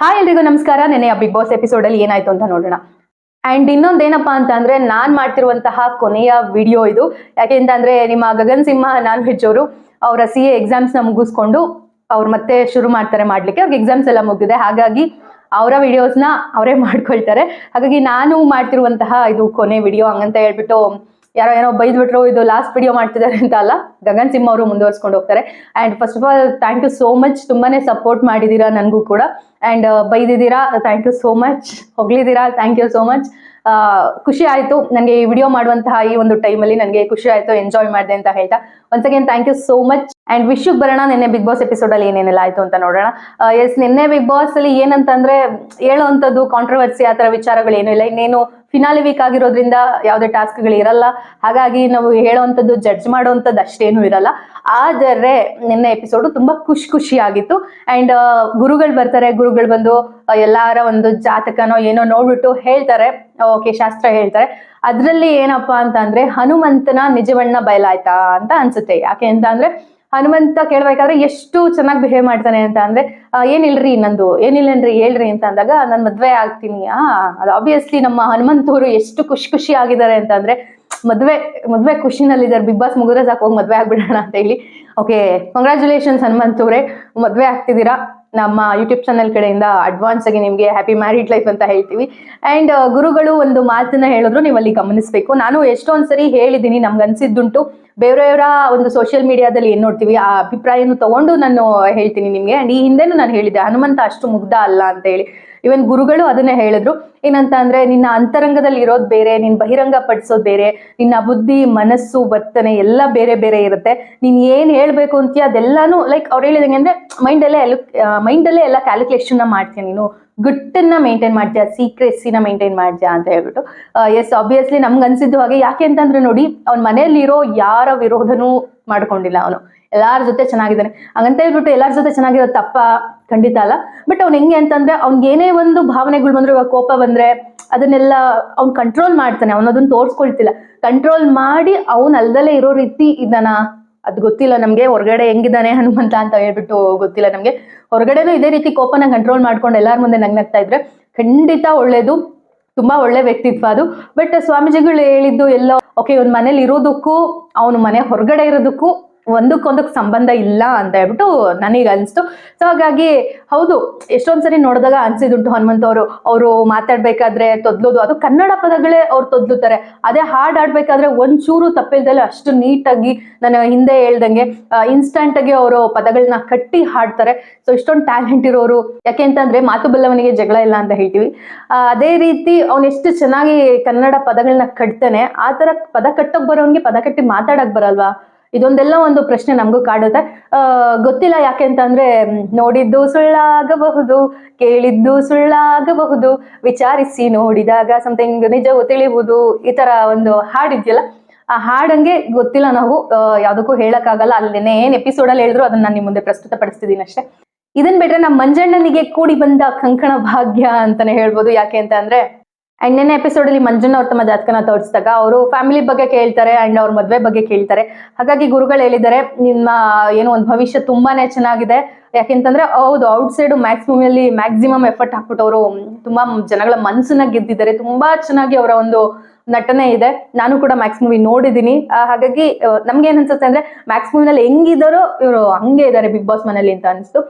Hi ಎಲ್ರಿಗೂ ನಮಸ್ಕಾರ. ನೆನೆ ಬಿಗ್ ಬಾಸ್ ಎಪಿಸೋಡ್ ಅಲ್ಲಿ ಏನಾಯ್ತು ಅಂತ ನೋಡೋಣ. ಅಂಡ್ ಇನ್ನೊಂದೇನಪ್ಪಾ ಅಂತ ಅಂದ್ರೆ ನಾನ್ ಮಾಡ್ತಿರುವಂತಹ ಕೊನೆಯ ವಿಡಿಯೋ ಇದು. ಯಾಕೆ ಅಂತಂದ್ರೆ ನಿಮ್ಮ ಗಗನ್ ಸಿಂಹ, ನಾನ್ ವೆಜ್ ಅವರು, ಅವರ ಸಿ ಎ ಎಕ್ಸಾಮ್ಸ್ನ ಮುಗಿಸ್ಕೊಂಡು ಅವ್ರು ಮತ್ತೆ ಶುರು ಮಾಡ್ತಾರೆ ಮಾಡ್ಲಿಕ್ಕೆ. ಅವ್ರಿಗೆ ಎಕ್ಸಾಮ್ಸ್ ಎಲ್ಲ ಮುಗಿದಿದೆ. ಹಾಗಾಗಿ ಅವರ ವಿಡಿಯೋಸ್ನ ಅವರೇ ಮಾಡ್ಕೊಳ್ತಾರೆ. ಹಾಗಾಗಿ ನಾನು ಮಾಡ್ತಿರುವಂತಹ ಇದು ಕೊನೆ ವಿಡಿಯೋ ಹಂಗಂತ ಹೇಳ್ಬಿಟ್ಟು ಯಾರೋ ಏನೋ ಬೈದ್ಬಿಟ್ರು, ಇದು ಲಾಸ್ಟ್ ವಿಡಿಯೋ ಮಾಡ್ತಿದ್ದಾರೆ ಅಂತ ಅಲ್ಲ, ಗಗನ್ ಸಿಂಹ ಅವರು ಮುಂದುವರ್ಸ್ಕೊಂಡು ಹೋಗ್ತಾರೆ. And first of all thank you so much ತುಂಬಾನೇ ಸಪೋರ್ಟ್ ಮಾಡಿದೀರಾ ನನಗೂ ಕೂಡ. ಅಂಡ್ ಬೈದಿದ್ದೀರಾ ಥ್ಯಾಂಕ್ ಯು ಸೋ ಮಚ್ ಹೊಗಳಿದ್ದೀರಾ ಥ್ಯಾಂಕ್ ಯು ಸೋ ಮಚ್ ಖುಷಿ ಆಯ್ತು. ನನಗೆ ಈ ವಿಡಿಯೋ ಮಾಡುವಂತಹ ಈ ಒಂದು ಟೈಮಲ್ಲಿ ನನಗೆ ಖುಷಿ ಆಯಿತು ಎಂಜಾಯ್ ಮಾಡಿದೆ ಅಂತ ಹೇಳ್ತಾ. Once again thank you so much and ವಿಶ್ಯಕ್ ಬರೋಣ ನಿನ್ನೆ ಬಿಗ್ ಬಾಸ್ ಎಪಿಸೋಡ್ ಅಲ್ಲಿ ಏನೇನೆಲ್ಲ ಆಯ್ತು ಅಂತ ನೋಡೋಣ. ಎಸ್ ನಿನ್ನೆ ಬಿಗ್ ಬಾಸ್ ಅಲ್ಲಿ ಏನಂತಂದ್ರೆ ಹೇಳೋವಂಥದ್ದು ಕಾಂಟ್ರವರ್ಸಿ ಆ ತರ ವಿಚಾರಗಳು ಏನೂ ಇಲ್ಲ. ಇನ್ನೇನು ಫಿನಾಲಿ ವೀಕ್ ಆಗಿರೋದ್ರಿಂದ ಯಾವುದೇ ಟಾಸ್ಕ್ಗಳು ಇರಲ್ಲ. ಹಾಗಾಗಿ ನಾವು ಹೇಳೋವಂಥದ್ದು ಜಡ್ಜ್ ಮಾಡೋವಂಥದ್ದು ಅಷ್ಟೇನು ಇರಲ್ಲ. ಆದರೆ ನಿನ್ನೆ ಎಪಿಸೋಡು ತುಂಬಾ ಖುಷಿ ಖುಷಿ ಆಗಿತ್ತು. ಅಂಡ್ ಗುರುಗಳು ಬರ್ತಾರೆ, ಗುರುಗಳು ಬಂದು ಎಲ್ಲಾರ ಒಂದು ಜಾತಕನೋ ಏನೋ ನೋಡ್ಬಿಟ್ಟು ಹೇಳ್ತಾರೆ. ಓಕೆ ಶಾಸ್ತ್ರ ಹೇಳ್ತಾರೆ. ಅದರಲ್ಲಿ ಏನಪ್ಪಾ ಅಂತ ಅಂದ್ರೆ ಹನುಮಂತನ ನಿಜವಣ್ಣ ಬಯಲಾಯ್ತಾ ಅಂತ ಅನ್ಸುತ್ತೆ. ಯಾಕೆ ಅಂತ ಅಂದ್ರೆ ಹನುಮಂತ ಕೇಳ್ಬೇಕಾದ್ರೆ ಎಷ್ಟು ಚೆನ್ನಾಗಿ ಬಿಹೇವ್ ಮಾಡ್ತಾನೆ ಅಂತ ಅಂದ್ರೆ ಏನಿಲ್ರಿ ನಂದು? ಏನಿಲ್ಲನ್ರಿ? ಹೇಳ್ರಿ ಅಂತ ಅಂದಾಗ, ನಾನು ಮದ್ವೆ ಆಗ್ತೀನಿ. ಆ, ಅದು ಆಬ್ವಿಯಸ್ಲಿ ನಮ್ಮ ಹನುಮಂತವರು ಎಷ್ಟು ಖುಷಿ ಖುಷಿ ಆಗಿದ್ದಾರೆ ಅಂತ ಅಂದ್ರೆ, ಮದ್ವೆ ಮದ್ವೆ ಖುಷಿನಲ್ಲಿದ್ದಾರೆ. ಬಿಗ್ ಬಾಸ್ ಮುಗಿದ್ರೆ ಸಾಕು, ಹೋಗಿ ಮದ್ವೆ ಆಗ್ಬಿಡೋಣ ಅಂತ ಹೇಳಿ. ಓಕೆ ಕಂಗ್ರ್ಯಾಚುಲೇಷನ್ಸ್ ಹನುಮಂತವ್ರೆ. ಮದ್ವೆ ಆಗ್ತಿದ್ದೀರಾ? ನಮ್ಮ ಯೂಟ್ಯೂಬ್ ಚಾನಲ್ ಕಡೆಯಿಂದ ಅಡ್ವಾನ್ಸ್ ಆಗಿ ನಿಮಗೆ ಹ್ಯಾಪಿ ಮ್ಯಾರಿಡ್ ಲೈಫ್ ಅಂತ ಹೇಳ್ತೀವಿ. ಅಂಡ್ ಗುರುಗಳು ಒಂದು ಮಾತನ್ನ ಹೇಳಿದ್ರು ನೀವು ಅಲ್ಲಿ ಗಮನಿಸಬೇಕು. ನಾನು ಎಷ್ಟೊಂದ್ಸರಿ ಹೇಳಿದ್ದೀನಿ ನಮ್ಗೆ ಅನ್ಸಿದ್ದುಂಟು ಬೇರೆಯವರ ಒಂದು ಸೋಷಿಯಲ್ ಮೀಡಿಯಾದಲ್ಲಿ ಏನ್ ನೋಡ್ತೀವಿ, ಆ ಅಭಿಪ್ರಾಯನೂ ತಗೊಂಡು ನಾನು ಹೇಳ್ತೀನಿ ನಿಮ್ಗೆ. ಅಂಡ್ ಈ ಹಿಂದೆನೂ ನಾನು ಹೇಳಿದ್ದೆ, ಹನುಮಂತ ಅಷ್ಟು ಮುಗ್ಧ ಅಲ್ಲ ಅಂತ ಹೇಳಿ. ಇವನ್ ಗುರುಗಳು ಅದನ್ನೇ ಹೇಳಿದ್ರು. ಏನಂತ ಅಂದ್ರೆ, ನಿನ್ನ ಅಂತರಂಗದಲ್ಲಿ ಇರೋದು ಬೇರೆ, ನಿನ್ ಬಹಿರಂಗ ಪಡಿಸೋದು ಬೇರೆ, ನಿನ್ನ ಬುದ್ಧಿ, ಮನಸ್ಸು, ವರ್ತನೆ ಎಲ್ಲ ಬೇರೆ ಬೇರೆ ಇರುತ್ತೆ. ನೀನ್ ಏನ್ ಹೇಳ್ಬೇಕು ಅಂತೀಯ ಅದೆಲ್ಲಾನು ಲೈಕ್ ಅವ್ರು ಹೇಳಿದಂಗೆ ಅಂದ್ರೆ ಮೈಂಡಲ್ಲೇ ಮೈಂಡ್ ಮೈಂಡಲ್ಲೇ ಎಲ್ಲ ಕ್ಯಾಲ್ಕುಲೇಷನ್ ಮಾಡ್ತೀಯ ನೀನು. ಗುಟ್ಟನ್ನ ಮೇಂಟೈನ್ ಮಾಡ್ತೀಯ ಸೀಕ್ರೆಸಿನ ಮೇಂಟೈನ್ ಮಾಡ್ತೀಯ ಅಂತ ಹೇಳ್ಬಿಟ್ಟು. ಎಸ್ ಆಬ್ವಿಯಸ್ಲಿ ನಮ್ಗೆ ಅನ್ಸಿದ್ದು ಹಾಗೆ. ಯಾಕೆ ಅಂತಂದ್ರೆ ನೋಡಿ, ಅವ್ನ ಮನೆಯಲ್ಲಿರೋ ಯಾರ ವಿರೋಧನೂ ಮಾಡ್ಕೊಂಡಿಲ್ಲ ಅವನು. ಎಲ್ಲಾರ ಜೊತೆ ಚೆನ್ನಾಗಿದ್ದಾನೆ. ಹಂಗಂತ ಹೇಳ್ಬಿಟ್ಟು ಎಲ್ಲಾರ ಜೊತೆ ಚೆನ್ನಾಗಿರೋ ತಪ್ಪ ಖಂಡಿತ ಅಲ್ಲ. ಬಟ್ ಅವ್ನು ಹೆಂಗೆ ಅಂತಂದ್ರೆ ಅವ್ನಿಗೆ ಏನೇ ಒಂದು ಭಾವನೆಗಳು ಬಂದ್ರೆ, ಇವಾಗ ಕೋಪ ಬಂದ್ರೆ ಅದನ್ನೆಲ್ಲ ಅವ್ನು ಕಂಟ್ರೋಲ್ ಮಾಡ್ತಾನೆ. ಅವನು ಅದನ್ನ ತೋರ್ಸ್ಕೊಳ್ತಿಲ್ಲ. ಕಂಟ್ರೋಲ್ ಮಾಡಿ ಅವನ್ ಅಲ್ದಲ್ಲೇ ಇರೋ ರೀತಿ ಇದನ್ನ ಅದ್ ಗೊತ್ತಿಲ್ಲ ನಮ್ಗೆ. ಹೊರಗಡೆ ಹೆಂಗಿದ್ದಾನೆ ಹನುಮಂತ ಅಂತ ಹೇಳ್ಬಿಟ್ಟು ಗೊತ್ತಿಲ್ಲ ನಮ್ಗೆ. ಹೊರಗಡೆನೂ ಇದೇ ರೀತಿ ಕೋಪನ ಕಂಟ್ರೋಲ್ ಮಾಡ್ಕೊಂಡು ಎಲ್ಲಾರ ಮುಂದೆ ನಗ್ನಗ್ತಾ ಇದ್ರೆ ಖಂಡಿತ ಒಳ್ಳೇದು. ತುಂಬಾ ಒಳ್ಳೆ ವ್ಯಕ್ತಿತ್ವ ಅದು. ಬಟ್ ಸ್ವಾಮೀಜಿಗಳು ಹೇಳಿದ್ದು ಎಲ್ಲ ಓಕೆ ಇವನ್ ಮನೇಲಿ ಇರೋದಕ್ಕೂ ಅವನು ಮನೆ ಹೊರಗಡೆ ಇರೋದಕ್ಕೂ ಒಂದಕ್ಕೊಂದಕ್ಕೆ ಸಂಬಂಧ ಇಲ್ಲ ಅಂತ ಹೇಳ್ಬಿಟ್ಟು ನನಗೆ ಅನಿಸ್ತು. ಸೊ ಹಾಗಾಗಿ ಹೌದು ಎಷ್ಟೊಂದ್ಸರಿ ನೋಡಿದಾಗ ಅನ್ಸಿದುಂಟು ಹನುಮಂತ ಅವರು. ಅವರು ಮಾತಾಡ್ಬೇಕಾದ್ರೆ ತೊದ್ಲೋದು. ಅದು ಕನ್ನಡ ಪದಗಳೇ ಅವ್ರು ತೊದ್ಲುತ್ತಾರೆ. ಅದೇ ಹಾಡ್ ಆಡ್ಬೇಕಾದ್ರೆ ಒಂಚೂರು ತಪ್ಪಿಲ್ದಲ್ಲಿ ಅಷ್ಟು ನೀಟಾಗಿ ನಾನು ಹಿಂದೆ ಹೇಳ್ದಂಗೆ ಇನ್ಸ್ಟಂಟ್ ಆಗಿ ಅವರು ಪದಗಳನ್ನ ಕಟ್ಟಿ ಹಾಡ್ತಾರೆ. ಸೊ ಇಷ್ಟೊಂದು ಟ್ಯಾಲೆಂಟ್ ಇರೋರು. ಯಾಕೆ ಅಂತಂದ್ರೆ ಮಾತು ಬಲ್ಲವನಿಗೆ ಜಗಳ ಇಲ್ಲ ಅಂತ ಹೇಳ್ತೀವಿ. ಅದೇ ರೀತಿ ಅವ್ನು ಎಷ್ಟು ಚೆನ್ನಾಗಿ ಕನ್ನಡ ಪದಗಳನ್ನ ಕಟ್ತಾನೆ, ಆ ತರ ಪದ ಕಟ್ಟಕ್ ಬರೋನ್ಗೆ ಪದ ಕಟ್ಟಿ ಮಾತಾಡಕ್ ಬರಲ್ವಾ? ಇದೊಂದೆಲ್ಲ ಒಂದು ಪ್ರಶ್ನೆ ನಮಗೂ ಕಾಡುತ್ತೆ. ಗೊತ್ತಿಲ್ಲ ಯಾಕೆ ಅಂತಂದ್ರೆ ನೋಡಿದ್ದು ಸುಳ್ಳಾಗಬಹುದು, ಕೇಳಿದ್ದು ಸುಳ್ಳಾಗಬಹುದು, ವಿಚಾರಿಸಿ ನೋಡಿದಾಗ ಸಮಥಿಂಗ್ ನಿಜವೂ ತಿಳಿಯುವುದು ಈ ತರ ಒಂದು ಹಾಡಿದ್ಯಲ್ಲ ಆ ಹಾಡಂಗೆ ಗೊತ್ತಿಲ್ಲ ನಾವು ಯಾವ್ದಕ್ಕೂ ಹೇಳಕ್ಕಾಗಲ್ಲ. ಅಲ್ಲೇನೆ ಏನ್ ಎಪಿಸೋಡ್ ಅಲ್ಲಿ ಹೇಳಿದ್ರು ಅದನ್ನ ನಾನು ನಿಮ್ಮ ಮುಂದೆ ಪ್ರಸ್ತುತ ಪಡಿಸ್ತಿದ್ದೀನಿ ಅಷ್ಟೇ. ಇದನ್ ಬಿಟ್ರೆ ನಮ್ಮ ಮಂಜಣ್ಣನಿಗೆ ಕೂಡಿ ಬಂದ ಕಂಕಣ ಭಾಗ್ಯ ಅಂತಾನೆ ಹೇಳ್ಬೋದು. ಯಾಕೆ ಅಂತ ಅಂದ್ರೆ ಅಂಡ್ ನಿನ್ನೆ ಎಪಿಸೋಡ್ ಅಲ್ಲಿ ಅವ್ರ ತಮ್ಮ ಜಾತಕನ ತೋರಿಸಿದಾಗ ಅವರು ಫ್ಯಾಮಿಲಿ ಬಗ್ಗೆ ಕೇಳ್ತಾರೆ ಅಂಡ್ ಅವ್ರ ಮದ್ವೆ ಬಗ್ಗೆ ಕೇಳ್ತಾರೆ. ಹಾಗಾಗಿ ಗುರುಗಳು ಹೇಳಿದ್ದಾರೆ ನಿಮ್ಮ, ಏನೋ ಒಂದು ಭವಿಷ್ಯ ತುಂಬಾನೇ ಚೆನ್ನಾಗಿದೆ. ಯಾಕೆಂತಂದ್ರೆ, ಹೌದು ಔಟ್ ಸೈಡ್ ಮ್ಯಾಕ್ಸಿಮಮ್ ಅಲ್ಲಿ ಮ್ಯಾಕ್ಸಿಮಮ್ ಎಫರ್ಟ್ ಹಾಕ್ಬಿಟ್ಟು ಅವರು ತುಂಬಾ ಜನಗಳ ಮನಸ್ಸನ್ನ ಗೆದ್ದಿದ್ದಾರೆ. ತುಂಬಾ ಚೆನ್ನಾಗಿ ಅವರ ಒಂದು ನಟನೆ ಇದೆ. ನಾನು ಕೂಡ ಮ್ಯಾಕ್ಸ್ ಮೂವಿ ನೋಡಿದೀನಿ ಹಾಗಾಗಿ ನಮ್ಗೆ ಏನ್ ಅನ್ಸುತ್ತೆ ಅಂದ್ರೆ ಮ್ಯಾಕ್ಸ್ ಮೂವಿನಲ್ಲಿ ಹೆಂಗಿದಾರೋ ಇವರು ಹಂಗೆ ಇದ್ದಾರೆ ಬಿಗ್ ಬಾಸ್ ಮನೇಲಿ ಅಂತ ಅನಿಸ್ತು.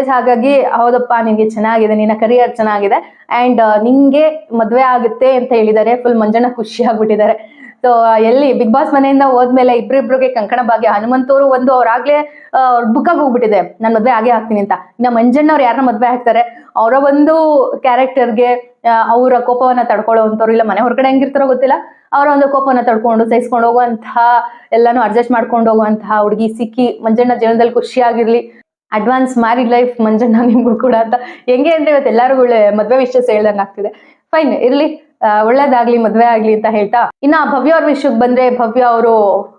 ಎಸ್ ಹಾಗಾಗಿ, ಹೌದಪ್ಪ, ನಿನ್ಗೆ ಚೆನ್ನಾಗಿದೆ, ನಿನ್ನ ಕರಿಯರ್ ಚೆನ್ನಾಗಿದೆ. ಅಂಡ್ ನಿಂಗೆ ಮದ್ವೆ ಆಗುತ್ತೆ ಅಂತ ಹೇಳಿದ್ದಾರೆ. ಫುಲ್ ಮಂಜಣ್ಣ ಖುಷಿ ಆಗ್ಬಿಟ್ಟಿದ್ದಾರೆ. ಸೊ ಎಲ್ಲಿ ಬಿಗ್ ಬಾಸ್ ಮನೆಯಿಂದ ಹೋದ್ಮೇಲೆ ಇಬ್ರಿಬ್ರಿಗೆ ಕಂಕಣ ಭಾಗ್ಯ ಹನುಮಂತವರು ಒಂದು ಅವ್ರಾಗ್ಲೇ ಆಗಿ ಹೋಗ್ಬಿಟ್ಟಿದೆ. ನಾನು ಮದ್ವೆ ಆಗೇ ಹಾಕ್ತೀನಿ ಅಂತ. ಇನ್ನ ಮಂಜಣ್ಣ ಅವ್ರು ಯಾರನ್ನ ಮದ್ವೆ ಹಾಕ್ತಾರೆ ಅವರ ಒಂದು ಕ್ಯಾರೆಕ್ಟರ್ಗೆ ಅವರ ಕೋಪವನ್ನ ತಡ್ಕೊಳ್ಳೋವಂಥವ್ರು ಇಲ್ಲ, ಮನೆ ಹೊರಗಡೆ ಹೆಂಗಿರ್ತಾರೋ ಗೊತ್ತಿಲ್ಲ, ಅವರ ಒಂದು ಕೋಪವನ್ನ ತಡ್ಕೊಂಡು ಸಹಿಸ್ಕೊಂಡು ಹೋಗುವಂತಹ, ಎಲ್ಲಾನು ಅಡ್ಜಸ್ಟ್ ಮಾಡ್ಕೊಂಡು ಹೋಗುವಂತಹ ಹುಡುಗಿ ಸಿಕ್ಕಿ ಮಂಜಣ್ಣ ಜೀವನದಲ್ಲಿ ಖುಷಿಯಾಗಿರ್ಲಿ. ಅಡ್ವಾನ್ಸ್ ಮ್ಯಾರಿಡ್ ಲೈಫ್ ಮಂಜಣ್ಣ ನಿಮ್ಗೂ ಕೂಡ ಅಂತ. ಹೆಂಗೆ ಅಂದ್ರೆ ಇವತ್ತು ಎಲ್ಲಾರು ಮದ್ವೆ ವಿಷಯ ಹೇಳ್ದಂಗೆ ಆಗ್ತಿದೆ. ಫೈನ್ ಇರ್ಲಿ. ಒಳ್ಳೇದಾಗ್ಲಿ, ಮದ್ವೆ ಆಗ್ಲಿ ಅಂತ ಹೇಳ್ತಾ. ಇನ್ನ ಭವ್ಯ ಅವ್ರ ವಿಷಯಕ್ಕೆ ಬಂದ್ರೆ ಭವ್ಯ ಅವರು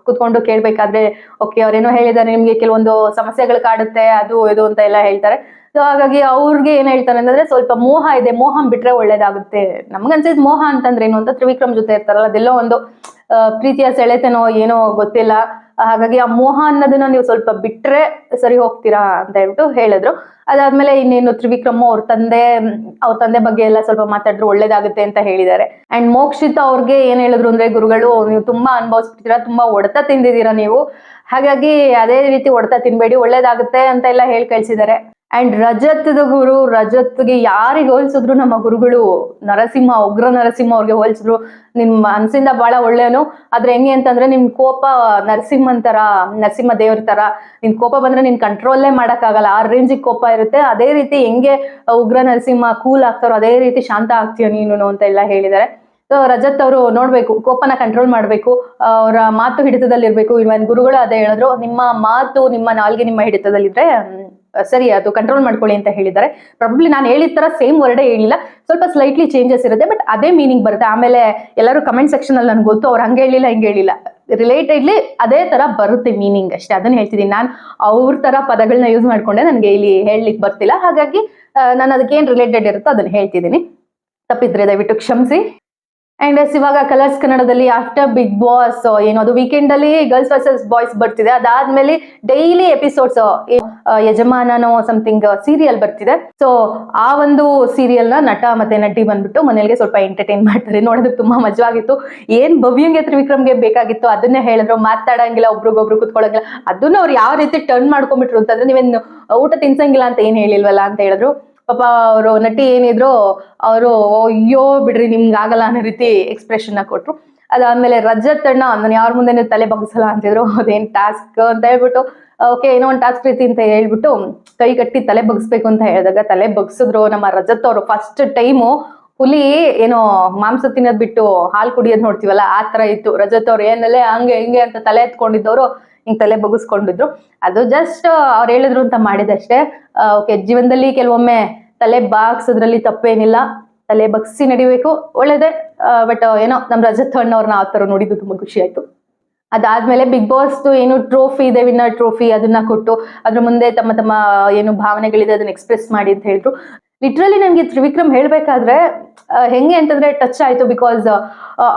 ಕುತ್ಕೊಂಡು ಕೇಳ್ಬೇಕಾದ್ರೆ, ಓಕೆ, ಅವ್ರೇನೋ ಹೇಳಿದಾರೆ, ನಿಮ್ಗೆ ಕೆಲವೊಂದು ಸಮಸ್ಯೆಗಳು ಕಾಡುತ್ತೆ, ಅದು, ಇದು ಅಂತ ಎಲ್ಲ ಹೇಳ್ತಾರೆ. ಸೊ ಹಾಗಾಗಿ ಅವ್ರಿಗೆ ಏನ್ ಹೇಳ್ತಾರೆ ಅಂತಂದ್ರೆ, ಸ್ವಲ್ಪ ಮೋಹ ಇದೆ, ಮೋಹ ಬಿಟ್ರೆ ಒಳ್ಳೇದಾಗುತ್ತೆ. ನಮ್ಗನ್ಸಿದ್ ಮೋಹ ಅಂತಂದ್ರೆ ಏನು ಅಂತ ತ್ರಿವಿಕ್ರಮ್ ಜೊತೆ ಇರ್ತಾರಲ್ಲ, ಅದೆಲ್ಲೋ ಒಂದು ಪ್ರೀತಿಯ ಸೆಳೆತನೋ ಏನೋ ಗೊತ್ತಿಲ್ಲ. ಹಾಗಾಗಿ ಆ ಮೋಹ ಅನ್ನೋದನ್ನ ನೀವು ಸ್ವಲ್ಪ ಬಿಟ್ರೆ ಸರಿ ಹೋಗ್ತೀರಾ ಅಂತ ಹೇಳ್ಬಿಟ್ಟು ಹೇಳಿದ್ರು. ಅದಾದ್ಮೇಲೆ ಇನ್ನೇನು ತ್ರಿವಿಕ್ರಮ ಅವ್ರ ತಂದೆ ಅವ್ರ ತಂದೆ ಬಗ್ಗೆ ಎಲ್ಲ ಸ್ವಲ್ಪ ಮಾತಾಡಿದ್ರು, ಒಳ್ಳೇದಾಗುತ್ತೆ ಅಂತ ಹೇಳಿದ್ದಾರೆ. ಅಂಡ್ ಮೋಕ್ಷಿತ ಅವ್ರಿಗೆ ಏನ್ ಹೇಳಿದ್ರು ಅಂದ್ರೆ, ಗುರುಗಳು, ನೀವು ತುಂಬಾ ಅನುಭವಿಸ್ಬಿಡ್ತೀರಾ, ತುಂಬಾ ಒಡತ ತಿಂದಿದ್ದೀರಾ ನೀವು. ಹಾಗಾಗಿ ಅದೇ ರೀತಿ ಹೊಡೆತ ತಿನ್ಬೇಡಿ, ಒಳ್ಳೇದಾಗುತ್ತೆ ಅಂತ ಎಲ್ಲ ಹೇಳಿ ಕಳ್ಸಿದ್ದಾರೆ. ಅಂಡ್ ರಜತ್ದ ಗುರು, ರಜತ್ಗೆ ಯಾರಿಗೆ ಹೋಲಿಸಿದ್ರು ನಮ್ಮ ಗುರುಗಳು, ನರಸಿಂಹ, ಉಗ್ರ ನರಸಿಂಹ ಅವ್ರಿಗೆ ಹೋಲ್ಸಿದ್ರು. ನಿಮ್ ಮನಸ್ಸಿಂದ ಬಹಳ ಒಳ್ಳೇನು ಆದ್ರೆ ಹೆಂಗೆ ಅಂತಂದ್ರೆ ನಿಮ್ ಕೋಪ ನರಸಿಂಹನ್ ತರ, ನರಸಿಂಹ ದೇವ್ರ ತರ. ನಿನ್ ಕೋಪ ಬಂದ್ರೆ ನಿನ್ ಕಂಟ್ರೋಲ್ಲೇ ಮಾಡಕ್ಕಾಗಲ್ಲ. ಆ ರೇಂಜಿಗೆ ಕೋಪ ಇರುತ್ತೆ. ಅದೇ ರೀತಿ ಹೆಂಗೆ ಉಗ್ರ ನರಸಿಂಹ ಕೂಲ್ ಆಗ್ತಾರೋ, ಅದೇ ರೀತಿ ಶಾಂತ ಆಗ್ತೀಯ ನೀನು ಅಂತ ಎಲ್ಲ ಹೇಳಿದ್ದಾರೆ. ರಜತ್ ಅವರು ನೋಡ್ಬೇಕು, ಕೋಪನ ಕಂಟ್ರೋಲ್ ಮಾಡ್ಬೇಕು ಅವರ ಮಾತು ಹಿಡಿತದಲ್ಲಿರ್ಬೇಕು. ಇವನ್ ಗುರುಗಳು ಅದೇ ಹೇಳಿದ್ರು, ನಿಮ್ಮ ಮಾತು ನಿಮ್ಮ ನಾಲ್ಗೆ ನಿಮ್ಮ ಹಿಡಿತದಲ್ಲಿದ್ರೆ ಸರಿ, ಅದು ಕಂಟ್ರೋಲ್ ಮಾಡ್ಕೊಳ್ಳಿ ಅಂತ ಹೇಳಿದ್ದಾರೆ. ಪ್ರಾಬಬ್ಲಿ ನಾನು ಹೇಳಿದ ತರ ಸೇಮ್ ವರ್ಡೇ ಹೇಳಿಲ್ಲ. ಸ್ವಲ್ಪ ಸ್ಲೈಟ್ಲಿ ಚೇಂಜಸ್ ಇರುತ್ತೆ ಬಟ್ ಅದೇ ಮೀನಿಂಗ್ ಬರುತ್ತೆ. ಆಮೇಲೆ ಎಲ್ಲರೂ ಕಮೆಂಟ್ ಸೆಕ್ಷನ್ ಅಲ್ಲಿ ನನ್ಗೆ ಗೊತ್ತು, ಅವ್ರು ಹಂಗೆ ಹೇಳಿಲ್ಲ, ಹಿಂಗೆ ಹೇಳಿಲ್ಲ. ರಿಲೇಟೆಡ್ಲಿ ಅದೇ ತರ ಬರುತ್ತೆ ಮೀನಿಂಗ್ ಅಷ್ಟೇ, ಅದನ್ನ ಹೇಳ್ತಿದ್ದೀನಿ. ನಾನು ಅವ್ರ ತರ ಪದಗಳನ್ನ ಯೂಸ್ ಮಾಡ್ಕೊಂಡೆ ನನಗೆ ಇಲ್ಲಿ ಹೇಳಲಿಕ್ಕೆ ಬರ್ತಿಲ್ಲ. ಹಾಗಾಗಿ ನಾನು ಅದಕ್ಕೆ ಏನು ರಿಲೇಟೆಡ್ ಇರುತ್ತೋ ಅದನ್ನ ಹೇಳ್ತಿದ್ದೀನಿ. ತಪ್ಪಿದ್ರೆ ದಯವಿಟ್ಟು ಕ್ಷಮಿಸಿ. ಅಂಡ್ ಎಸ್ ಇವಾಗ ಕಲರ್ಸ್ ಕನ್ನಡದಲ್ಲಿ ಆಫ್ಟರ್ ಬಿಗ್ ಬಾಸ್ ಏನದು ವೀಕೆಂಡ್ ಅಲ್ಲಿ ಗರ್ಲ್ಸ್ ವರ್ಸಸ್ ಬಾಯ್ಸ್ ಬರ್ತಿದೆ. ಅದಾದ್ಮೇಲೆ ಡೈಲಿ ಎಪಿಸೋಡ್ಸ್ ಯಜಮಾನನೋ ಸಮಥಿಂಗ್ ಸೀರಿಯಲ್ ಬರ್ತಿದೆ. ಸೊ ಆ ಒಂದು ಸೀರಿಯಲ್ನ ನಟ ಮತ್ತೆ ನಟಿ ಬಂದ್ಬಿಟ್ಟು ಮನೆಯಲ್ಲಿ ಸ್ವಲ್ಪ ಎಂಟರ್ಟೈನ್ ಮಾಡ್ತಾರೆ. ನೋಡೋದಕ್ಕೆ ತುಂಬಾ ಮಜವಾಗಿತ್ತು. ಏನ್ ಭವ್ಯಂಗೆ ತ್ರಿವಿಕ್ರಮ್ಗೆ ಬೇಕಾಗಿತ್ತು ಅದನ್ನೇ ಹೇಳಿದ್ರು. ಮಾತಾಡಂಗಿಲ್ಲ, ಒಬ್ರಿಗೊಬ್ರು ಕುತ್ಕೊಳ್ಳಂಗಿಲ್ಲ. ಅದನ್ನ ಅವ್ರು ಯಾವ ರೀತಿ ಟರ್ನ್ ಮಾಡ್ಕೊಂಡ್ಬಿಟ್ರು ಅಂತಂದ್ರೆ ನೀವೇನು, ಊಟ ತಿನ್ಸಂಗಿಲ್ಲ ಅಂತ ಏನ್ ಹೇಳಿಲ್ವಲ್ಲ ಅಂತ ಹೇಳಿದ್ರು. ಪಾಪ ಅವರು ನಟಿ ಏನಿದ್ರು ಅವರು ಅಯ್ಯೋ, ಬಿಡ್ರಿ, ನಿಮ್ಗೆ ಆಗಲ್ಲ ಅನ್ನೋ ರೀತಿ ಎಕ್ಸ್ಪ್ರೆಷನ್ ಕೊಟ್ರು. ಅದಾದ್ಮೇಲೆ ರಜತ್ ಅಣ್ಣ, ನಾನು ಯಾರ ಮುಂದೆ ತಲೆ ಬಗ್ಸಲ್ಲ ಅಂತಿದ್ರು. ಅದೇನ್ ಟಾಸ್ಕ್ ಅಂತ ಹೇಳ್ಬಿಟ್ಟು, ಓಕೆ ಏನೋ ಒಂದು ಟಾಸ್ಕ್ ರೀತಿ ಅಂತ ಹೇಳ್ಬಿಟ್ಟು ಕೈ ಕಟ್ಟಿ ತಲೆ ಬಗ್ಸ್ಬೇಕು ಅಂತ ಹೇಳಿದಾಗ ತಲೆ ಬಗ್ಸಿದ್ರು ನಮ್ಮ ರಜತ್ ಅವರು. ಫಸ್ಟ್ ಟೈಮು ಹುಲಿ ಏನೋ ಮಾಂಸ ತಿನ್ನೋದ್ ಬಿಟ್ಟು ಹಾಲು ಕುಡಿಯೋದ್ ನೋಡ್ತೀವಲ್ಲ, ಆ ತರ ಇತ್ತು. ರಜತ್ ಅವ್ರು ಏನಲ್ಲೇ ಹಂಗೆ, ಹಿಂಗೆ ಅಂತ ತಲೆ ಎತ್ಕೊಂಡಿದ್ದವರು. ಹಿಂಗ್ ತಲೆ ಬಗ್ಗಿಸ್ಕೊಂಡಿದ್ರು. ಅದು ಜಸ್ಟ್ ಅವ್ರು ಹೇಳಿದ್ರು ಅಂತ ಮಾಡಿದಷ್ಟೇ. ಓಕೆ ಜೀವನದಲ್ಲಿ ಕೆಲವೊಮ್ಮೆ ತಲೆ ಬಾಗ್ಸೋದ್ರಲ್ಲಿ ತಪ್ಪೇನಿಲ್ಲ. ತಲೆ ಬಗ್ಸಿ ನಡಿಬೇಕು, ಒಳ್ಳೇದೇ. ಬಟ್ ಏನೋ ನಮ್ಮ ರಜತ್ ಅಣ್ಣವ್ರನ್ನ ಆ ಥರ ನೋಡಿದ್ದು ತುಂಬಾ ಖುಷಿ ಆಯ್ತು. ಅದಾದ್ಮೇಲೆ ಬಿಗ್ ಬಾಸ್ ಏನು ಟ್ರೋಫಿ ಇದೆ ವಿನ್ನರ್ ಟ್ರೋಫಿ ಅದನ್ನ ಕೊಟ್ಟು, ಅದ್ರ ಮುಂದೆ ತಮ್ಮ ತಮ್ಮ ಏನು ಭಾವನೆಗಳಿದೆ ಅದನ್ನ ಎಕ್ಸ್ಪ್ರೆಸ್ ಮಾಡಿ ಅಂತ ಹೇಳಿದ್ರು. ಲಿಟ್ರಲಿ ನನಗೆ ತ್ರಿವಿಕ್ರಮ್ ಹೇಳ್ಬೇಕಾದ್ರೆ ಹೆಂಗೆ ಅಂತಂದ್ರೆ ಟಚ್ ಆಯ್ತು ಬಿಕಾಸ್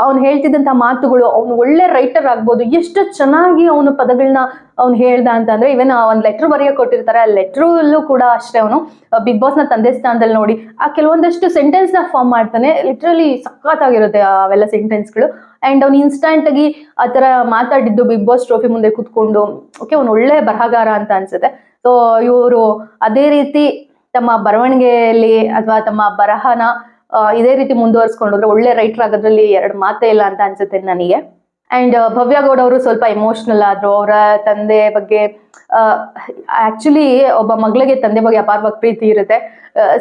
ಅವ್ನು ಹೇಳ್ತಿದ್ದಂತ ಮಾತುಗಳು, ಅವ್ನು ಒಳ್ಳೆ ರೈಟರ್ ಆಗ್ಬೋದು, ಎಷ್ಟು ಚೆನ್ನಾಗಿ ಅವನು ಪದಗಳನ್ನ ಅವ್ನು ಹೇಳ್ದ ಅಂತಂದ್ರೆ ಇವನ್ ಒಂದು ಲೆಟರ್ ಬರೆಯ ಕೊಟ್ಟಿರ್ತಾರೆ, ಆ ಲೆಟ್ರಲ್ಲೂ ಕೂಡ ಅಷ್ಟೇ ಅವನು ಬಿಗ್ ಬಾಸ್ನ ತಂದೆ ಸ್ಥಾನದಲ್ಲಿ ನೋಡಿ, ಆ ಕೆಲವೊಂದಷ್ಟು ಸೆಂಟೆನ್ಸ್ನ ಫಾರ್ಮ್ ಮಾಡ್ತಾನೆ ಲಿಟ್ರಲಿ ಸಖತ್ತಾಗಿರುತ್ತೆ ಅವೆಲ್ಲ ಸೆಂಟೆನ್ಸ್ಗಳು ಅಂಡ್ ಅವ್ನು ಇನ್ಸ್ಟಂಟ್ ಆಗಿ ಆ ತರ ಮಾತಾಡಿದ್ದು ಬಿಗ್ ಬಾಸ್ ಟ್ರೋಫಿ ಮುಂದೆ ಕೂತ್ಕೊಂಡು ಓಕೆ ಅವ್ನು ಒಳ್ಳೆ ಬರಹಗಾರ ಅಂತ ಅನ್ಸುತ್ತೆ. ಸೊ ಇವರು ಅದೇ ರೀತಿ ತಮ್ಮ ಬರವಣಿಗೆಯಲ್ಲಿ ಅಥವಾ ತಮ್ಮ ಬರಹನ ಇದೇ ರೀತಿ ಮುಂದುವರಿಸ್ಕೊಂಡ್ರೆ ಒಳ್ಳೆ ರೈಟರ್ ಆಗೋದ್ರಲ್ಲಿ ಎರಡು ಮಾತೇ ಇಲ್ಲ ಅಂತ ಅನ್ಸುತ್ತೆ ನನಗೆ. ಅಂಡ್ ಭವ್ಯ ಗೌಡ ಅವರು ಸ್ವಲ್ಪ ಎಮೋಷನಲ್ ಆದ್ರು, ಅವರ ತಂದೆ ಬಗ್ಗೆ ಆಕ್ಚುಲಿ ಒಬ್ಬ ಮಗಳಿಗೆ ತಂದೆ ಬಗ್ಗೆ ಅಪಾರವಾಗಿ ಪ್ರೀತಿ ಇರುತ್ತೆ.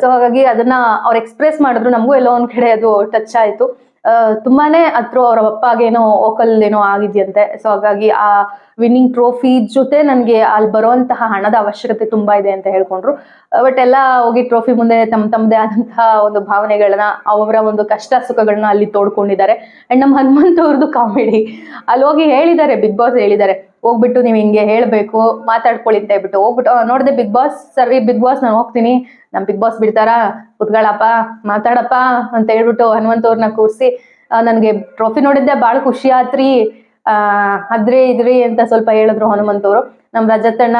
ಸೊ ಹಾಗಾಗಿ ಅದನ್ನ ಅವ್ರು ಎಕ್ಸ್ಪ್ರೆಸ್ ಮಾಡಿದ್ರು, ನಮಗೂ ಎಲ್ಲೋ ಒಂದ್ ಕಡೆ ಅದು ಟಚ್ ಆಯ್ತು. ತುಂಬಾನೇ ಹತ್ರ ಅವ್ರ ಅಪ್ಪಗೇನೋ ಓಕಲ್ ಏನೋ ಆಗಿದ್ಯಂತೆ. ಸೊ ಹಾಗಾಗಿ ಆ ವಿನ್ನಿಂಗ್ ಟ್ರೋಫಿ ಜೊತೆ ನನಗೆ ಅಲ್ಲಿ ಬರುವಂತಹ ಹಣದ ಅವಶ್ಯಕತೆ ತುಂಬಾ ಇದೆ ಅಂತ ಹೇಳ್ಕೊಂಡ್ರು. ಬಟ್ ಎಲ್ಲ ಹೋಗಿ ಟ್ರೋಫಿ ಮುಂದೆ ತಮ್ಮ ತಮ್ಮದೇ ಆದಂತಹ ಒಂದು ಭಾವನೆಗಳನ್ನ, ಅವರ ಒಂದು ಕಷ್ಟ ಸುಖಗಳನ್ನ ಅಲ್ಲಿ ತೋಡ್ಕೊಂಡಿದ್ದಾರೆ. ಅಂಡ್ ನಮ್ಮ ಹನುಮಂತ ಅವ್ರದ್ದು ಕಾಮಿಡಿ. ಅಲ್ಲಿ ಹೋಗಿ ಹೇಳಿದ್ದಾರೆ, ಬಿಗ್ ಬಾಸ್ ಹೇಳಿದ್ದಾರೆ. ಹೋಗ್ಬಿಟ್ಟು ನೀವು ಹಿಂಗೆ ಹೇಳ್ಬೇಕು, ಮಾತಾಡ್ಕೊಳ್ಳಿ ಅಂತ ಹೇಳ್ಬಿಟ್ಟು ಹೋಗ್ಬಿಟ್ಟು ನೋಡಿದೆ ಬಿಗ್ ಬಾಸ್ ಸರಿ ಬಿಗ್ ಬಾಸ್ ನಾನು ಹೋಗ್ತೀನಿ. ನಮ್ ಬಿಗ್ ಬಾಸ್ ಬಿಡ್ತಾರಾ? ಕುತ್ಗಳಪ್ಪ, ಮಾತಾಡಪ್ಪ ಅಂತ ಹೇಳ್ಬಿಟ್ಟು ಹನುಮಂತ ಅವ್ರನ್ನ ಕೂರಿಸಿ ನನಗೆ ಟ್ರೋಫಿ ನೋಡಿದ್ದೆ, ಬಾಳ ಖುಷಿ ಆತ್ರಿ. ಅದ್ರಿ ಇದ್ರಿ ಅಂತ ಸ್ವಲ್ಪ ಹೇಳಿದ್ರು ಹನುಮಂತ್ ಅವರು. ನಮ್ ರಜತಣ್ಣ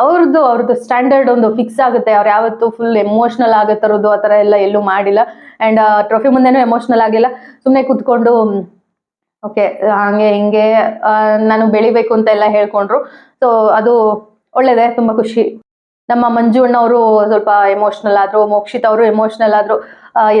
ಅವ್ರದ್ದು ಅವ್ರದ್ದು ಸ್ಟ್ಯಾಂಡರ್ಡ್ ಒಂದು ಫಿಕ್ಸ್ ಆಗುತ್ತೆ. ಅವ್ರು ಯಾವತ್ತು ಫುಲ್ ಎಮೋಷನಲ್ ಆಗೋ ಥರದ್ದು ಆ ಥರ ಎಲ್ಲ ಎಲ್ಲೂ ಮಾಡಿಲ್ಲ. ಅಂಡ್ ಟ್ರೋಫಿ ಮುಂದೆನೂ ಎಮೋಷನಲ್ ಆಗಿಲ್ಲ. ಸುಮ್ಮನೆ ಕುತ್ಕೊಂಡು ಓಕೆ, ಹಂಗೆ, ಹಿಂಗೆ ನಾನು ಬೆಳಿಬೇಕು ಅಂತ ಎಲ್ಲ ಹೇಳ್ಕೊಂಡ್ರು. ಸೊ ಅದು ಒಳ್ಳೇದೇ, ತುಂಬಾ ಖುಷಿ. ನಮ್ಮ ಮಂಜು ಅಣ್ಣವರು ಸ್ವಲ್ಪ ಎಮೋಷನಲ್ ಆದ್ರು, ಮೋಕ್ಷಿತ್ ಅವರು ಎಮೋಷನಲ್ ಆದ್ರು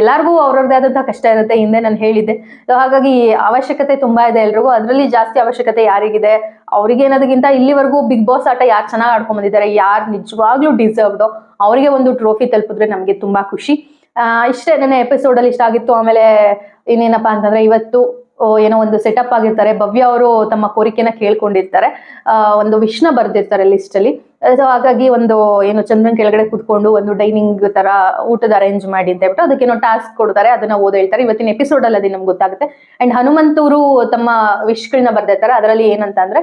ಎಲ್ಲರಿಗೂ ಎಲ್ಲಾರ್ಗೂ ಅವ್ರವ್ರದೇ ಆದಂತಹ ಕಷ್ಟ ಇರುತ್ತೆ, ಹಿಂದೆ ನಾನು ಹೇಳಿದ್ದೆ. ಸೊ ಹಾಗಾಗಿ ಅವಶ್ಯಕತೆ ತುಂಬಾ ಇದೆ ಎಲ್ರಿಗೂ. ಅದರಲ್ಲಿ ಜಾಸ್ತಿ ಅವಶ್ಯಕತೆ ಯಾರಿಗಿದೆ? ಅವ್ರಿಗೆ ಅನ್ನೋದಕ್ಕಿಂತ ಇಲ್ಲಿವರೆಗೂ ಬಿಗ್ ಬಾಸ್ ಆಟ ಯಾರು ಚೆನ್ನಾಗಿ ಆಡ್ಕೊಂಡ್ ಬಂದಿದ್ದಾರೆ ಯಾರು ನಿಜವಾಗ್ಲೂ ಡಿಸರ್ವ್ಡ್ ಅವರಿಗೆ ಒಂದು ಟ್ರೋಫಿ ತಲುಪಿದ್ರೆ ನಮಗೆ ತುಂಬಾ ಖುಷಿ. ಇಷ್ಟೇ ನನ್ನ ಎಪಿಸೋಡ್ ಅಲ್ಲಿ ಇಷ್ಟ ಆಗಿತ್ತು, ಆಮೇಲೆ ಇನ್ನೇನಪ್ಪಾ ಅಂತಂದ್ರೆ ಇವತ್ತು ಏನೋ ಒಂದು ಸೆಟಪ್ ಆಗಿರ್ತಾರೆ. ಭವ್ಯ ಅವರು ತಮ್ಮ ಕೋರಿಕೆನ ಕೇಳ್ಕೊಂಡಿರ್ತಾರೆ. ಒಂದು ವಿಷ್ಣ ಬರ್ದಿರ್ತಾರೆ ಲಿಸ್ಟ್ ಅಲ್ಲಿ. ಸೊ ಹಾಗಾಗಿ ಒಂದು, ಏನು, ಚಂದ್ರನ್ ಕೆಳಗಡೆ ಕುತ್ಕೊಂಡು ಒಂದು ಡೈನಿಂಗ್ ತರ ಊಟದ ಅರೇಂಜ್ ಮಾಡಿ ಅಂತ ಹೇಳ್ಬಿಟ್ಟು ಅದಕ್ಕೇನೋ ಟಾಸ್ಕ್ ಕೊಡ್ತಾರೆ. ಅದನ್ನ ಓದ್ ಹೇಳ್ತಾರೆ. ಇವತ್ತಿನ ಎಪಿಸೋಡ್ ಅಲ್ಲಿ ನಮ್ಗೆ ಗೊತ್ತಾಗುತ್ತೆ. ಅಂಡ್ ಹನುಮಂತೂರು ತಮ್ಮ ವಿಶ್ಗಳನ್ನ ಬರ್ದಿರ್ತಾರೆ. ಅದರಲ್ಲಿ ಏನಂತ ಅಂದ್ರೆ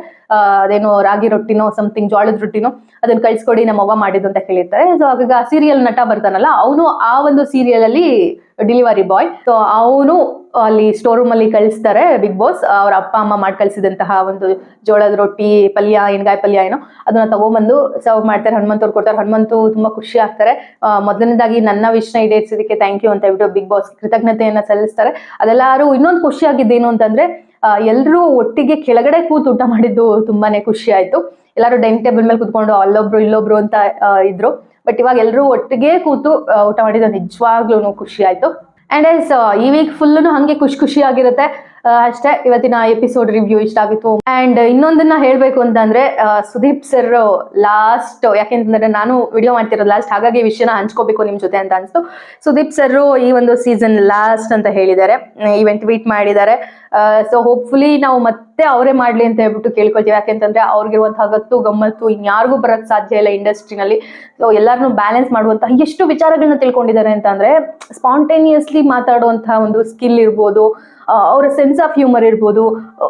ಅದೇನೋ ರಾಗಿ ರೊಟ್ಟಿನೋ ಸಮಥಿಂಗ್ ಜೋಳದ ರೊಟ್ಟಿನೋ ಅದನ್ನ ಕಳ್ಸ್ಕೊಡಿ ನಮ್ಮ ಅವ್ವ ಮಾಡಿದ್ದು ಅಂತ ಕೇಳಿರ್ತಾರೆ ಸೊ ಹಾಗಾಗಿ ಆ ಸೀರಿಯಲ್ ನಟ ಬರ್ತಾನಲ್ಲ, ಅವನು ಆ ಒಂದು ಸೀರಿಯಲ್ ಅಲ್ಲಿ ಡೆಲಿವರಿ ಬಾಯ್ ಸೊ ಅವನು ಅಲ್ಲಿ ಸ್ಟೋರ್ ರೂಮ್ ಅಲ್ಲಿ ಕಳಿಸ್ತಾರೆ ಬಿಗ್ ಬಾಸ್ ಅವ್ರ ಅಪ್ಪ, ಅಮ್ಮ ಮಾಡಿ ಕಳಿಸಿದಂತಹ ಒಂದು ಜೋಳದ ರೊಟ್ಟಿ, ಪಲ್ಯ, ಎಣ್ಗಾಯಿ ಪಲ್ಯ ಏನೋ, ಅದನ್ನ ತಗೊಂಬಂದು ಸರ್ವ್ ಮಾಡ್ತಾರೆ. ಹನುಮಂತವ್ರು ಕೊಡ್ತಾರೆ. ಹನುಮಂತು ತುಂಬಾ ಖುಷಿ ಆಗ್ತಾರೆ. ಮೊದಲನೇದಾಗಿ ನನ್ನ ವಿಶ್ನ ಈಡೇರಿಸಿದಕ್ಕೆ ಥ್ಯಾಂಕ್ ಯು ಅಂತ ಹೇಳ್ಬಿಟ್ಟು ಬಿಗ್ ಬಾಸ್ ಕೃತಜ್ಞತೆಯನ್ನ ಸಲ್ಲಿಸ್ತಾರೆ. ಅದೆಲ್ಲಾರು ಇನ್ನೊಂದು ಖುಷಿ ಆಗಿದ್ದೇನು ಅಂತಂದ್ರೆ ಎಲ್ಲರೂ ಒಟ್ಟಿಗೆ ಕೆಳಗಡೆ ಕೂತು ಊಟ ಮಾಡಿದ್ದು ತುಂಬಾನೇ ಖುಷಿ ಆಯ್ತು. ಎಲ್ಲರೂ ಡೈನಿಂಗ್ ಟೇಬಲ್ ಮೇಲೆ ಕುತ್ಕೊಂಡು ಅಲ್ಲೊಬ್ರು, ಇಲ್ಲೊಬ್ರು ಅಂತ ಇದ್ರು. ಬಟ್ ಇವಾಗ ಎಲ್ಲರೂ ಒಟ್ಟಿಗೆ ಕೂತು ಊಟ ಮಾಡಿದ್ದು ನಿಜವಾಗ್ಲೂ ಖುಷಿ ಆಯ್ತು. ಅಂಡ್ ಎಸ್ ಈ ವೀಕ್ ಫುಲ್ಲು ಹಂಗೆ ಖುಷಿ ಖುಷಿ ಆಗಿರುತ್ತೆ ಆ, ಅಷ್ಟೇ ಇವತ್ತಿನ ಎಪಿಸೋಡ್ ರಿವ್ಯೂ ಇಷ್ಟ ಆಗಿತ್ತು. ಅಂಡ್ ಇನ್ನೊಂದನ್ನ ಹೇಳ್ಬೇಕು ಅಂತಂದ್ರೆ ಸುದೀಪ್ ಸರ್ ಲಾಸ್ಟ್ ಯಾಕೆಂತಂದ್ರೆ ನಾನು ವಿಡಿಯೋ ಮಾಡ್ತಿರೋದು ಲಾಸ್ಟ್ ಹಾಗಾಗಿ ವಿಷಯನ ಹಂಚ್ಕೋಬೇಕು ನಿಮ್ ಜೊತೆ ಅಂತ ಅನ್ಸ್ತು. ಸುದೀಪ್ ಸರ್ ಈ ಒಂದು ಸೀಸನ್ ಲಾಸ್ಟ್ ಅಂತ ಹೇಳಿದ್ದಾರೆ. ಇವೆಂಟ್ ಟ್ವೀಟ್ ಮಾಡಿದ್ದಾರೆ. ಸೊ ಹೋಪ್ಫುಲಿ ನಾವು ಮತ್ತೆ ಅವರೇ ಮಾಡ್ಲಿ ಅಂತ ಹೇಳ್ಬಿಟ್ಟು ಕೇಳ್ಕೊಳ್ತೀವಿ. ಯಾಕೆಂತಂದ್ರೆ ಅವ್ರಿಗಿರುವಂತಹ ಗತ್ತು, ಗಮ್ಮತ್ತು ಇನ್ಯಾರಿಗೂ ಬರಕ್ ಸಾಧ್ಯ ಇಲ್ಲ ಇಂಡಸ್ಟ್ರಿನಲ್ಲಿ. ಸೊ ಎಲ್ಲರನ್ನೂ ಬ್ಯಾಲೆನ್ಸ್ ಮಾಡುವಂತಹ ಎಷ್ಟು ವಿಚಾರಗಳನ್ನ ತಿಳ್ಕೊಂಡಿದ್ದಾರೆ ಅಂತಂದ್ರೆ ಸ್ಪಾಂಟೇನಿಯಸ್ಲಿ ಮಾತಾಡುವಂತಹ ಒಂದು ಸ್ಕಿಲ್ ಇರ್ಬೋದು ಅವರ ಸೆನ್ಸ್ ಆಫ್ ಹ್ಯೂಮರ್ ಇರ್ಬೋದು.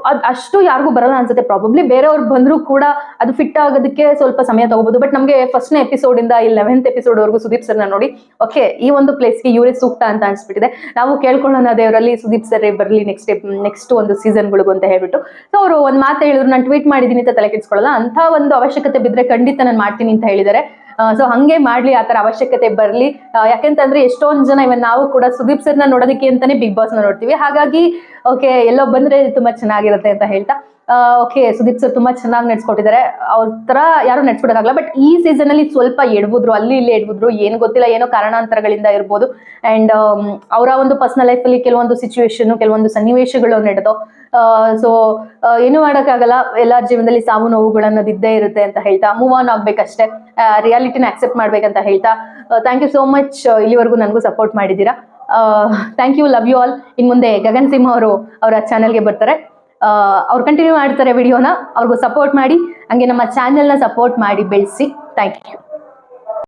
ಅದು ಅಷ್ಟು ಯಾರಿಗೂ ಬರಲ್ಲ ಅನ್ಸುತ್ತೆ. ಪ್ರಾಬಬ್ಲಿ ಬೇರೆಯವ್ರು ಬಂದರೂ ಕೂಡ ಅದು ಫಿಟ್ ಆಗೋದಕ್ಕೆ ಸ್ವಲ್ಪ ಸಮಯ ತಗೋಬಹುದು ಬಟ್ ನಮಗೆ ಫಸ್ಟ್ನೇ ಎಪಿಸೋಡಿಂದ ಈ ಲೆವೆಂತ್ ಎಪಿಸೋಡ್ವರೆಗೂ ಸುದೀಪ್ ಸರ್ನ ನೋಡಿ ಓಕೆ ಈ ಒಂದು ಪ್ಲೇಸ್ಗೆ ಇವರೇ ಸೂಕ್ತ ಅಂತ ಅನ್ಸ್ಬಿಟ್ಟಿದೆ. ನಾವು ಕೇಳ್ಕೊಳ್ಳೋಣ ದೇವರಲ್ಲಿ ಸುದೀಪ್ ಸರ್ ಬರಲಿ ನೆಕ್ಸ್ಟ್ ನೆಕ್ಸ್ಟ್ ಒಂದು ಸೀಸನ್ಗಳಿಗೂ ಅಂತ ಹೇಳ್ಬಿಟ್ಟು. ಸೊ ಅವರು ಒಂದು ಮಾತು ಹೇಳಿದ್ರು, ನಾನು ಟ್ವೀಟ್ ಮಾಡಿದ್ದೀನಿ ಅಂತ ತಲೆ ಕೆಡಿಸ್ಕೊಳ್ಳಲ್ಲ? ಅಂತ ಒಂದು ಅವಶ್ಯಕತೆ ಬಿದ್ದರೆ ಖಂಡಿತ ನಾನು ಮಾಡ್ತೀನಿ ಅಂತ ಹೇಳಿದ್ದಾರೆ. ಸೊ ಹಂಗೆ ಮಾಡ್ಲಿ, ಆ ತರ ಅವಶ್ಯಕತೆ ಬರಲಿ. ಯಾಕೆಂತಂದ್ರೆ ಎಷ್ಟೊಂದ್ ಜನ ಇವನ್ ನಾವು ಕೂಡ ಸುದೀಪ್ ಸರ್ನ ನೋಡೋದಕ್ಕೆ ಅಂತಾನೆ ಬಿಗ್ ಬಾಸ್ನ ನೋಡ್ತೀವಿ. ಹಾಗಾಗಿ, ಓಕೆ, ಎಲ್ಲೋ ಬಂದ್ರೆ ತುಂಬಾ ಚೆನ್ನಾಗಿರುತ್ತೆ ಅಂತ ಹೇಳ್ತಾ. ಓಕೆ, ಸುದೀಪ್ ಸರ್ ತುಂಬಾ ಚೆನ್ನಾಗಿ ನಡ್ಸ್ಕೊಟ್ಟಿದ್ದಾರೆ. ಅವ್ರ ತರ ಯಾರು ನಡ್ಸ್ಕೊಡಕ್ಕಾಗಲ್ಲ ಬಟ್ ಈ ಸೀಸನ್ ಅಲ್ಲಿ ಸ್ವಲ್ಪ ಎಡ್ಬುದ್ರು, ಅಲ್ಲಿ ಇಲ್ಲಿ ಎಡ್ಬುದ್ರು, ಏನು ಗೊತ್ತಿಲ್ಲ, ಏನೋ ಕಾರಣಾಂತರಗಳಿಂದ ಇರ್ಬೋದು. ಅಂಡ್ ಅವರ ಒಂದು ಪರ್ಸನಲ್ ಲೈಫ್ ಅಲ್ಲಿ ಕೆಲವೊಂದು ಸಿಚುವೇಶನ್ ಕೆಲವೊಂದು ಸನ್ನಿವೇಶಗಳು ನಡೆದೋ ಸೊ ಏನು ಮಾಡೋಕ್ಕಾಗಲ್ಲ. ಎಲ್ಲರ ಜೀವನದಲ್ಲಿ ಸಾವು ನೋವುಗಳು ಅನ್ನೋದು ಇದ್ದೇ ಇರುತ್ತೆ ಅಂತ ಹೇಳ್ತಾ ಮೂವ್ ಆನ್ ಆಗ್ಬೇಕಷ್ಟೇ. ರಿಯಾಲಿಟಿನ ಅಕ್ಸೆಪ್ಟ್ ಮಾಡ್ಬೇಕಂತ ಹೇಳ್ತಾ ಥ್ಯಾಂಕ್ ಯು ಸೋ ಮಚ್ ಇಲ್ಲಿವರೆಗೂ ನನಗೂ ಸಪೋರ್ಟ್ ಮಾಡಿದ್ದೀರಾ. Thank you love you all ಇನ್ನು ಮುಂದೆ ಗಗನ್ ಸಿಂಹ ಅವರು ಅವರ ಚಾನಲ್ಗೆ ಬರ್ತಾರೆ. ಅವ್ರು ಕಂಟಿನ್ಯೂ ಮಾಡ್ತಾರೆ ವಿಡಿಯೋನ ಅವ್ರಿಗೂ ಸಪೋರ್ಟ್ ಮಾಡಿ. ಹಂಗೆ ನಮ್ಮ ಚಾನೆಲ್ನ ಸಪೋರ್ಟ್ ಮಾಡಿ, ಬೆಳೆಸಿ. Thank you